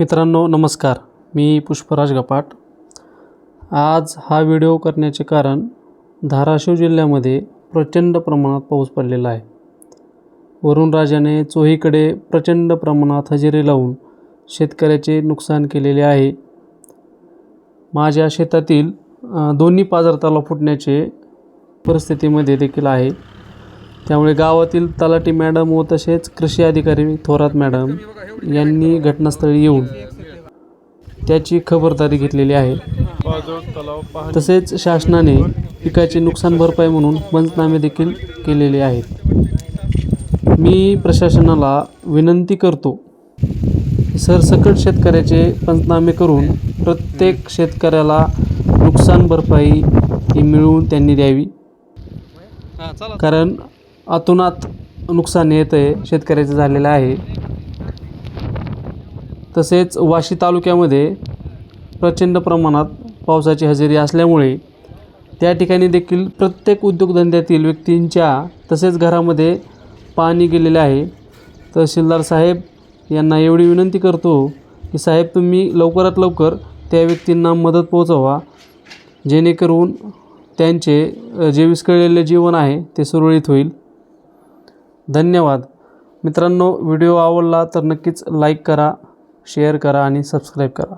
मित्रांनो नमस्कार. मी पुष्पराज गपाट. आज हा व्हिडिओ करण्याचे कारण धाराशिव जिल्ह्यामध्ये प्रचंड प्रमाणात पाऊस पडलेला आहे. वरुणराजाने चोहीकडे प्रचंड प्रमाणात हजेरी लावून शेतकऱ्याचे नुकसान केलेले आहे. माझ्या शेतातील दोन्ही पाजर तलाव फुटण्याचे परिस्थितीमध्ये देखील आहे. त्यामुळे गावातील तलाठी मॅडम व तसेच कृषी अधिकारी थोरात मॅडम यांनी घटनास्थळी येऊन त्याची खबरदारी घेतलेली आहे. तसेच शासनाने पिकाची नुकसान भरपाई म्हणून पंचनामे देखील केलेले आहेत. मी प्रशासनाला विनंती करतो सरसकट शेतकऱ्याचे पंचनामे करून प्रत्येक शेतकऱ्याला नुकसान भरपाई ही मिळवून त्यांनी द्यावी. कारण अतोनात नुकसान येतं आहे शेतकऱ्याचं झालेलं आहे. तसेच वाशी तालुक्यामध्ये प्रचंड प्रमाणात पावसाची हजेरी असल्यामुळे त्या ठिकाणी देखील प्रत्येक उद्योगधंद्यातील व्यक्तींच्या तसेच घरामध्ये पाणी गेलेले आहे. तहसीलदार साहेब यांना एवढी विनंती करतो की साहेब तुम्ही लवकरात लवकर त्या व्यक्तींना मदत पोहोचवा जेणेकरून त्यांचे जे विस्कळलेले जीवन आहे ते सुरळीत होईल. धन्यवाद. मित्रांनो व्हिडिओ आवडला तर नक्कीच लाईक करा शेअर करा आणि सबस्क्राईब करा.